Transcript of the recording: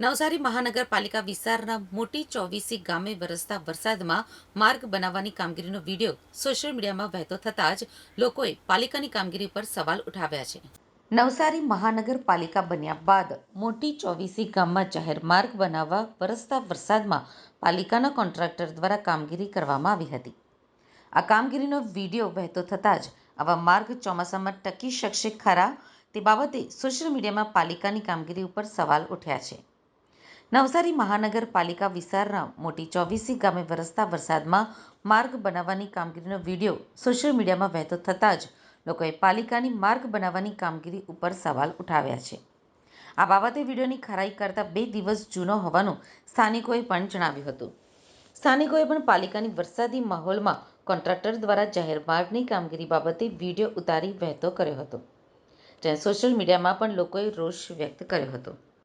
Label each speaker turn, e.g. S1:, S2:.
S1: નવસારી મહાનગરપાલિકા વિસ્તારના મોટી ચોવીસી ગામે વરસતા વરસાદમાં માર્ગ બનાવવાની કામગીરીનો વીડિયો સોશિયલ મીડિયામાં વહેતો થતાં જ લોકોએ પાલિકાની કામગીરી પર સવાલ ઉઠાવ્યા છે. નવસારી મહાનગરપાલિકા બન્યા બાદ મોટી ચોવીસી ગામમાં જાહેર માર્ગ બનાવવા વરસતા વરસાદમાં પાલિકાના કોન્ટ્રાક્ટર દ્વારા કામગીરી કરવામાં આવી હતી. આ કામગીરીનો વીડિયો વહેતો થતાં જ આવા માર્ગ ચોમાસામાં ટકી શકશે ખરા તે બાબતે સોશિયલ મીડિયામાં પાલિકાની કામગીરી ઉપર સવાલ ઉઠ્યા છે. નવસારી મહાનગરપાલિકા વિસ્તારના મોટી ચોવીસી ગામે વરસતા વરસાદમાં માર્ગ બનાવવાની કામગીરીનો વીડિયો સોશિયલ મીડિયામાં વહેતો થતાં જ લોકોએ પાલિકાની માર્ગ બનાવવાની કામગીરી ઉપર સવાલ ઉઠાવ્યા છે. આ બાબતે વિડીયોની ખરાઈ કરતા બે દિવસ જૂનો હોવાનું સ્થાનિકોએ પણ જણાવ્યું હતું. સ્થાનિકોએ પણ પાલિકાની વરસાદી માહોલમાં કોન્ટ્રાક્ટર દ્વારા જાહેર માર્ગની કામગીરી બાબતે વીડિયો ઉતારી વહેતો કર્યો હતો. જ્યાં સોશિયલ મીડિયામાં પણ લોકોએ રોષ વ્યક્ત કર્યો હતો.